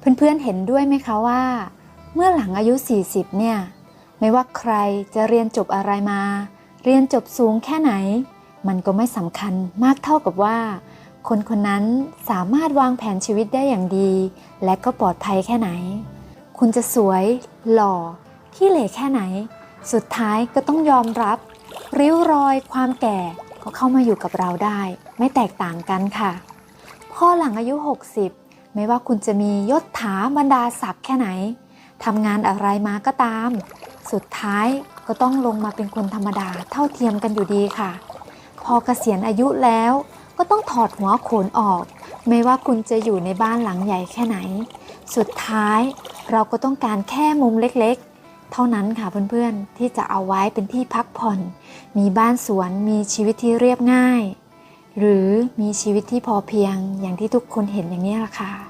เพื่อนๆเห็นด้วยไหมคะว่า เมื่อหลังอายุ 40 เนี่ย ไม่ว่าใครจะเรียนจบอะไรมา เรียนจบสูงแค่ไหน มันก็ไม่สำคัญมากเท่ากับว่า คนคนนั้นสามารถวางแผนชีวิตได้อย่างดี และก็ปลอดภัยแค่ไหน คุณจะสวย หล่อขี้เหร่แค่ไหน สุดท้ายก็ต้องยอมรับ ริ้วรอยความแก่ก็เข้ามาอยู่กับเราได้ ไม่แตกต่างกันค่ะ พอหลังอายุ 60 ไม่ว่าคุณจะมียศถาบรรดาศักดิ์แค่ไหนทำงานอะไรมาก็ตาม สุดท้ายก็ต้องลงมาเป็นคนธรรมดาเท่าเทียมกันอยู่ดีค่ะ พอเกษียณอายุแล้วก็ต้องถอดหัวโขนออก ไม่ว่าคุณจะอยู่ในบ้านหลังใหญ่แค่ไหน สุดท้ายเราก็ต้องการแค่มุมเล็กๆ เท่านั้นค่ะเพื่อนๆที่จะเอาไว้เป็นที่พักผ่อน มีบ้านสวนมีชีวิตที่เรียบง่าย หรือมีชีวิตที่พอเพียงอย่างที่ทุกคนเห็นอย่างนี้แหละค่ะ